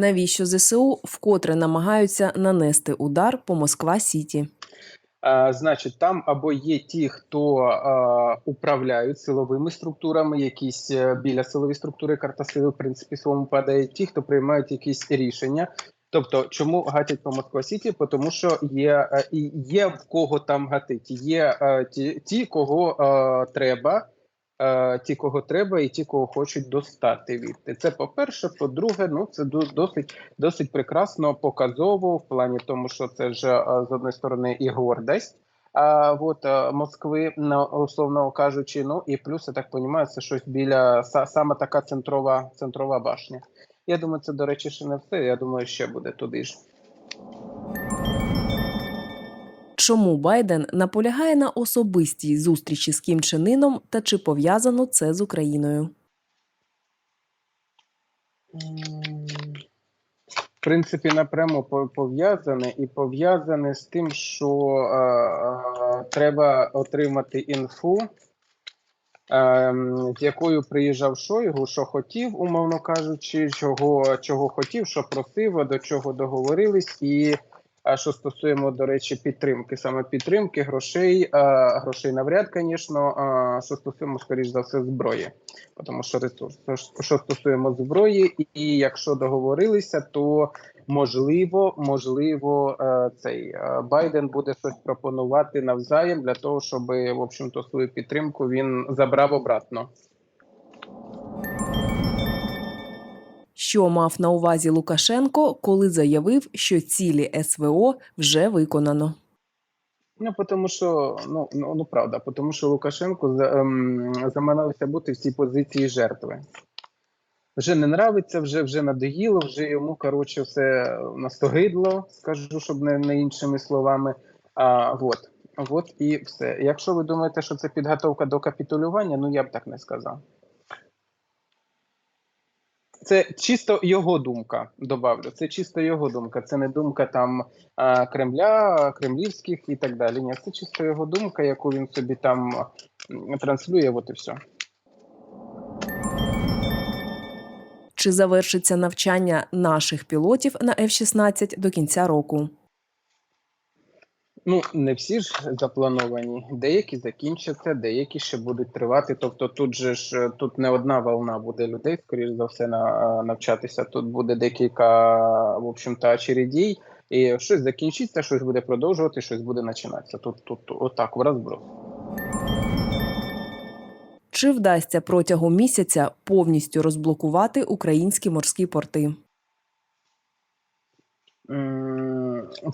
Навіщо ЗСУ вкотре намагаються нанести удар по Москва Сіті? А, значить, там або є ті, хто а, управляють силовими структурами, якісь е, біля силової структури карта сили, в принципі, своєму падає, ті, хто приймають якісь рішення. Тобто, чому гатять по Москва Сіті? Тому що є, е, і є в кого там гатить. Є е, ті, ті, кого е, треба. Е, Ті, кого треба, і ті, кого хочуть достати від це. По перше, по-друге, ну це до- досить досить прекрасно, показово в плані тому, що це ж е, з одної сторони і гордість. А от е, Москви, ну, условно кажучи, ну і плюс я так розумію, це щось біля саме така центрова центрова башня. Я думаю, це до речі, ще не все. Я думаю, ще буде туди ж. Чому Байден наполягає на особистій зустрічі з Кім Чен Іном та чи пов'язано це з Україною? В принципі, напряму по- пов'язане і пов'язане з тим, що е, е, треба отримати інфу, е, з якою приїжджав Шойгу, що хотів, умовно кажучи, чого, чого хотів, що просив, до чого договорились, і що стосуємо, до речі, підтримки, саме підтримки, грошей, е, грошей навряд, звісно, що стосуємо, скоріш за все, зброї, тому що ресурс. Що стосуємо зброї, і, і якщо договорилися, то можливо, можливо, е, цей е, Байден буде щось пропонувати навзаєм для того, щоб в общем-то свою підтримку він забрав обратно. Що мав на увазі Лукашенко, коли заявив, що цілі СВО вже виконано? Ну, тому що ну, ну, ну правда, тому що Лукашенко за, ем, заманався бути в цій позиції жертви. Вже не нравиться, вже вже надоїло, вже йому коротше все настогидло, скажу, щоб не, не іншими словами. А, вот. От і все. Якщо ви думаєте, що це підготовка до капітулювання, ну я б так не сказав. Це чисто його думка, добавлю. Це чисто його думка. Це не думка там Кремля, кремлівських і так далі. Ні, це чисто його думка, яку він собі там транслює. От і все. Чи завершиться навчання наших пілотів на F-16 до кінця року? Ну, не всі ж заплановані. Деякі закінчаться, деякі ще будуть тривати. Тобто, тут же ж е, тут не одна волна буде людей, скоріш за все, на навчатися. Тут буде декілька, в общем-то, очередей. І щось закінчиться, щось буде продовжувати, щось буде починатися. Тут, тут, отак, в розброс. Чи вдасться протягом місяця повністю розблокувати українські морські порти? М,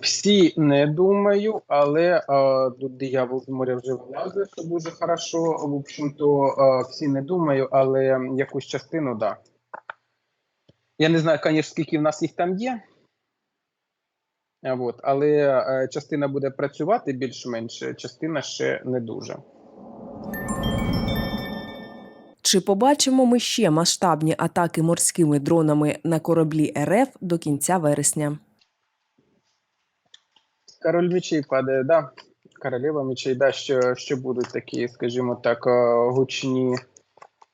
Всі не думаю, але а, тут диявол з моря вже вилазить, що дуже хорошо. В общем-то, всі не думаю, але якусь частину. Да. Я не знаю, звісно, скільки в нас їх там є. От, але частина буде працювати більш-менш, частина ще не дуже. Чи побачимо ми ще масштабні атаки морськими дронами на кораблі РФ до кінця вересня? Король мечей падає, да. Королева мечей, да, що, що будуть такі, скажімо так, е, гучні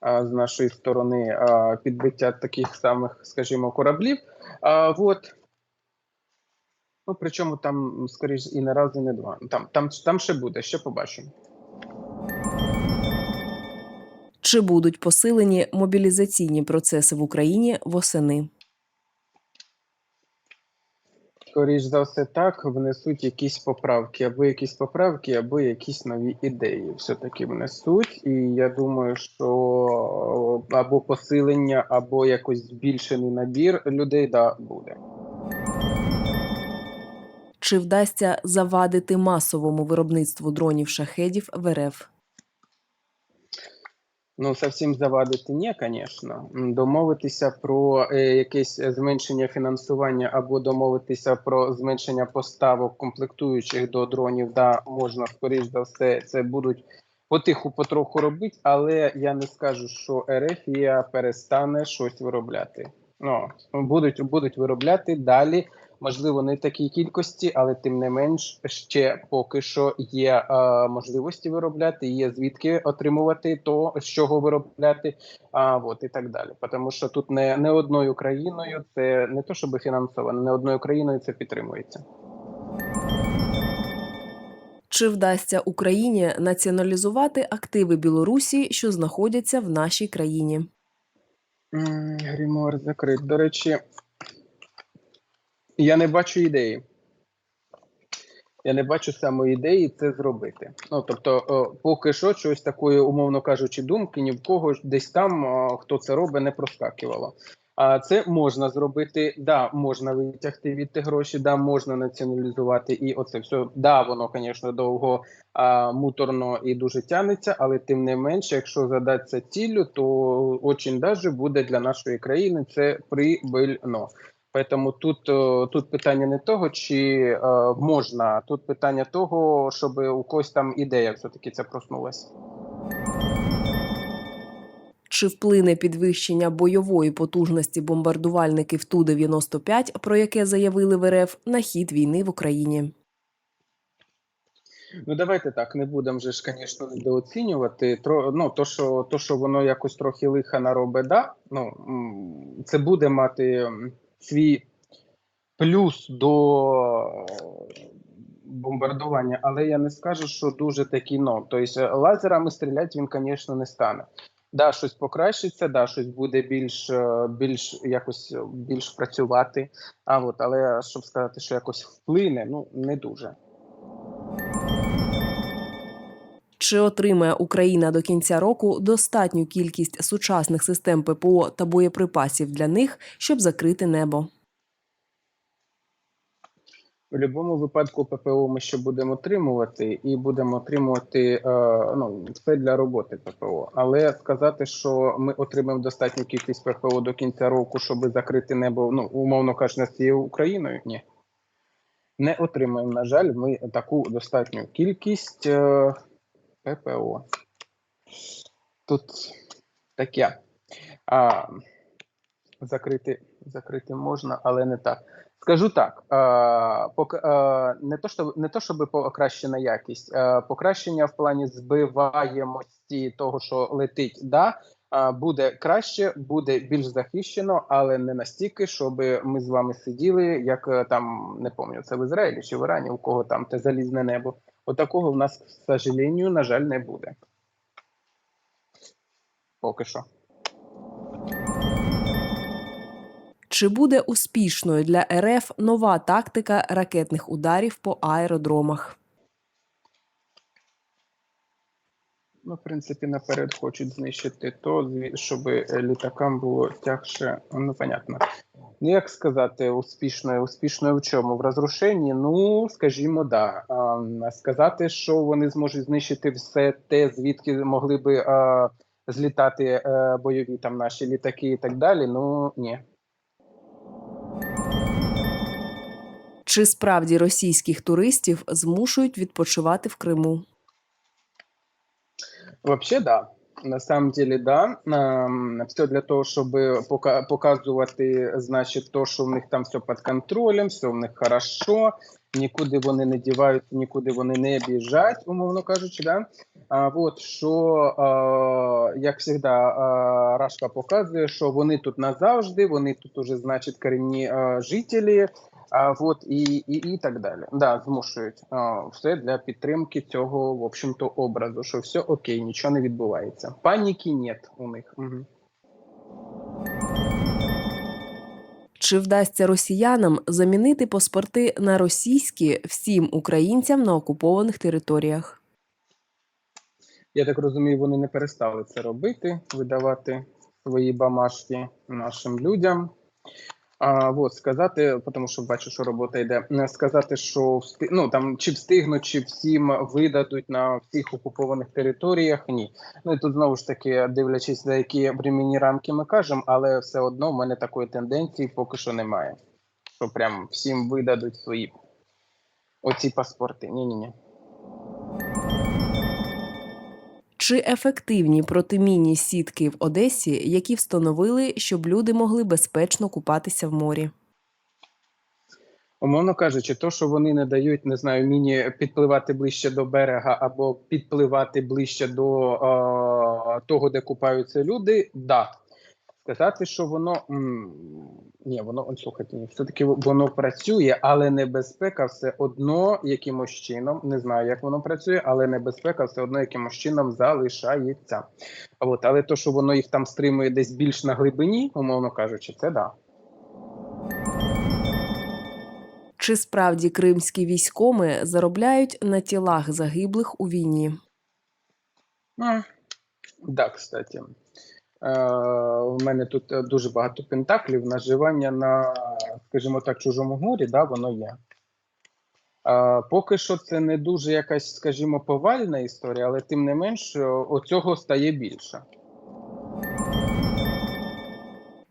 а, з нашої сторони а, підбиття таких самих, скажімо, кораблів. А, вот. Ну, причому там, скоріш, і не раз, і не два. Там, там, там ще буде, ще побачимо. Чи будуть посилені мобілізаційні процеси в Україні восени? Скоріш за все, так внесуть якісь поправки, або якісь поправки, або якісь нові ідеї. Все-таки внесуть. І я думаю, що або посилення, або якось збільшений набір людей да, буде. Чи вдасться завадити масовому виробництву дронів шахедів в РФ? Ну, зовсім завадити ні, звісно. Домовитися про е, якесь зменшення фінансування або домовитися про зменшення поставок комплектуючих до дронів, да, можна, скоріш за все, це будуть потиху потроху робити, але я не скажу, що Ерефія перестане щось виробляти. Ну, будуть, будуть виробляти далі. Можливо, не в такій кількості, але тим не менш ще поки що є е, можливості виробляти, є звідки отримувати то, з чого виробляти, а от і так далі. Тому що тут не, не одною країною, це не то, щоб фінансовано, не одною країною це підтримується. Чи вдасться Україні націоналізувати активи Білорусі, що знаходяться в нашій країні? М, Грімуар закрит. До речі, я не бачу ідеї. Я не бачу саме ідеї це зробити. Ну тобто, о, поки що щось такої, умовно кажучи, думки ні в кого десь там, о, хто це робить, не проскакувало. А це можна зробити. Да, можна витягти від тих гроші, да, можна націоналізувати і оце все. Да, воно, звісно, довго а, муторно і дуже тягнеться, але тим не менше, якщо задатися ціллю, то очень даже буде для нашої країни це прибильно. Поэтому тут, е, тут питання не того, чи е, можна, тут питання того, щоб у когось там ідея все-таки ця проснулася. Чи вплине підвищення бойової потужності бомбардувальників Ту-95, про яке заявили в РФ, на хід війни в Україні? Ну давайте так, не будемо же ж, звісно, недооцінювати. Тро, ну, то, що, то, що воно якось трохи лиха наробить, да, ну, це буде мати свій плюс до бомбардування, але я не скажу, що дуже такий, но. тобто лазерами стріляти він, звісно, не стане. Да, щось покращиться, да, щось буде більш, е, більш якось е, більш працювати. А от, але щоб сказати, що якось вплине, ну не дуже. Чи отримає Україна до кінця року достатню кількість сучасних систем ППО та боєприпасів для них, щоб закрити небо? В будь-якому випадку ППО ми ще будемо отримувати, і будемо отримувати е, ну, все для роботи ППО. Але сказати, що ми отримаємо достатню кількість ППО до кінця року, щоб закрити небо, ну умовно кажучи, всією Україною, ні. Не отримаємо, на жаль, ми таку достатню кількість е, ППО. Тут таке. А, закрити, закрити можна, але не так. Скажу так: е, пок, е, не то, що не то, щоб покращена якість, е, покращення в плані збиваємості того, що летить, да, е, буде краще, буде більш захищено, але не настільки, щоб ми з вами сиділи, як е, там не пам'ятаю, це в Ізраїлі чи в Ірані, у кого там те залізне небо. Отакого в нас, к сожалению, на жаль, не буде. Поки що. Чи буде успішною для РФ нова тактика ракетних ударів по аеродромах? Ну, в принципі, наперед хочуть знищити то, щоб е, літакам було тягше. Ну, понятно. Ну, як сказати, успішною, успішною в чому? В розрушенні? Ну, скажімо, да. А, сказати, що вони зможуть знищити все те, звідки могли би а, злітати е, бойові там наші літаки і так далі. Ну ні. Чи справді російських туристів змушують відпочивати в Криму? Вообще, да. На самом деле, да. Все для того, пока- показувати, значить, то, що в них там все під контролем, все в них хорошо, нікуди вони не діваються, нікуди вони не біжать, умовно кажучи, да. А от що, як завжди, Рашка показує, що вони тут назавжди, вони тут уже, значить, корінні жителі, а вот і, і, і так далі. Да, змушують а, все для підтримки цього, в общем-то, образу, що все окей, нічого не відбувається. Паніки нет у них. Угу. Чи вдасться росіянам замінити паспорти на російські всім українцям на окупованих територіях? Я так розумію, вони не перестали це робити, видавати свої бамашки нашим людям. А, вот, сказати, тому що бачу, що робота йде. е, Сказати, що всти- ну, там, чи встигнуть, чи всім видадуть на всіх окупованих територіях, ні. Ну і тут знову ж таки, дивлячись, за які временні рамки ми кажемо, але все одно в мене такої тенденції поки що немає. Що прям всім видадуть свої оці паспорти. Ні-ні-ні. Чи ефективні протимінні сітки в Одесі, які встановили, щоб люди могли безпечно купатися в морі? Умовно кажучи, то, що вони не дають, не знаю, міні підпливати ближче до берега або підпливати ближче до е, того, де купаються люди, да. Сказати, що воно ні, воно слухайте, все-таки воно працює, але небезпека все одно якимось чином. Не знаю, як воно працює, але небезпека все одно якимось чином залишається. А От, але то, що воно їх там стримує десь більш на глибині, умовно кажучи, це да. Чи справді кримські військоми заробляють на тілах загиблих у війні? Ну, да, кстати. Е, у мене тут е, дуже багато пентаклів. Наживання на, скажімо так, чужому горі, да, воно є. Е, поки що це не дуже якась, скажімо, повальна історія, але тим не менш, е, оцього стає більше.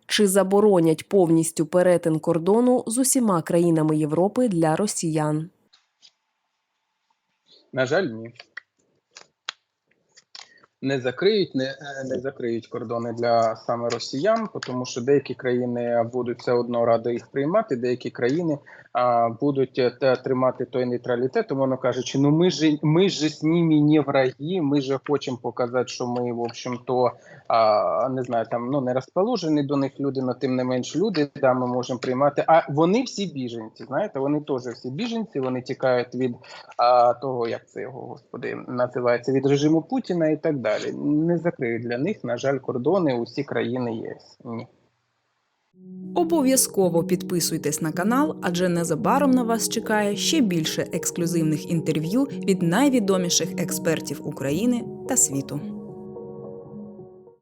Чи заборонять повністю перетин кордону з усіма країнами Європи для росіян? На жаль, ні. Не закриють, не, е, не закриють кордони для саме росіян, тому що деякі країни будуть все одно ради їх приймати, деякі країни а, будуть е, те- тримати той нейтралітет, тому воно кажучи, ну ми ж ми ж з ними не враги, ми ж хочемо показати, що ми, в общем-то, а, не знаю, там ну не розположені до них люди, але тим не менш люди, да, ми можемо приймати. А вони всі біженці, знаєте, вони теж всі біженці, вони тікають від а, того, як це його господи називається від режиму Путіна і так далі. Не закриють для них, на жаль, кордони усі країни ЄС. Ні. Обов'язково підписуйтесь на канал, адже незабаром на вас чекає ще більше ексклюзивних інтерв'ю від найвідоміших експертів України та світу.